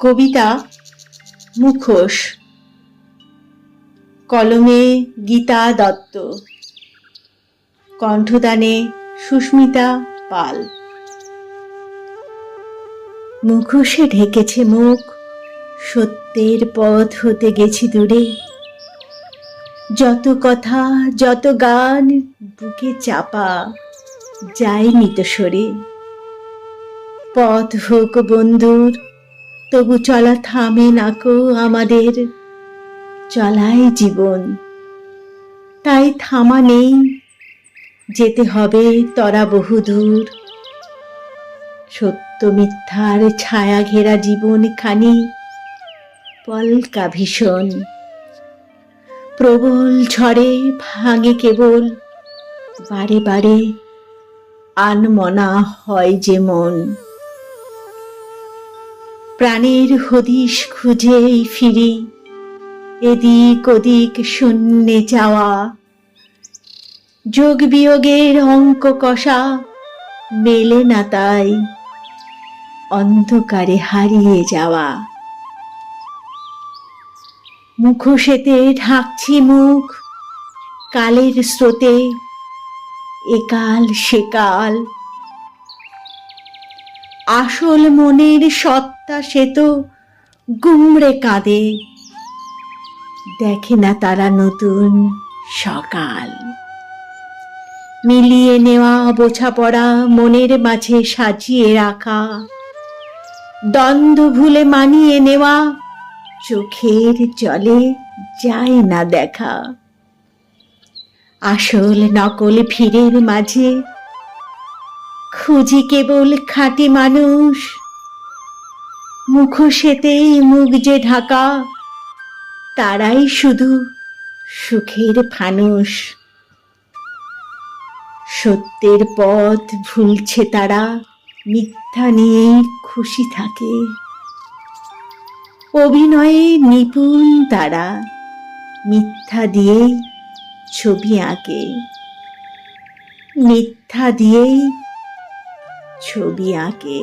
কবিতা মুখোশ। কলমে গীতা দত্ত। কণ্ঠদানে সুস্মিতা পাল। মুখোশে ঢেকেছে মুখ, সত্যের পথ হতে গেছি দূরে। যত কথা, যত গান বুকে চাপা যায়নি তো সরে। পথ হোক বন্ধুর তবু চলা থামে নাকো আমাদের। চলাই জীবন। তাই থামা নেই। যেতে হবে তরা বহুদূর। সত্য মিথ্যার ছায়া ঘেরা জীবন খানি পলকা ভীষণ। প্রবল ঝড়ে ভাঙে কেবল বারে বারে আনমনা হয় যে মন। প্রাণের হদিশ খুঁজেই ফিরি। এদিক ওদিক শূন্যে যাওয়া। যোগ বিয়োগের অঙ্ক কষা। মেলে না তাই অন্ধকারে হারিয়ে যাওয়া। মুখোশেতে ঢাকছি মুখ। কালের স্রোতে একাল সেকাল আসল মনের সত্তা সে তো গুমড়ে কাঁদে। দেখে না তারা নতুন সকাল। মিলিয়ে নেওয়া বোঝাপড়া মনের মাঝে সাজিয়ে রাখা। দ্বন্দ্ব ভুলে মানিয়ে নেওয়া চোখের জলে যায় না দেখা। আসল নকল ভিড়ের মাঝে খুঁজি কেবল খাঁটি মানুষ। মুখোশেতেই মুখ যে ঢাকা, তারাই শুধু সুখের ফানুষ। সত্যের পথ ভুলছে তারা, মিথ্যা নিয়েই খুশি থাকে। অভিনয়ে নিপুণ তারা, মিথ্যা দিয়েই ছবি আঁকে। মিথ্যা দিয়েই ছবি আঁকে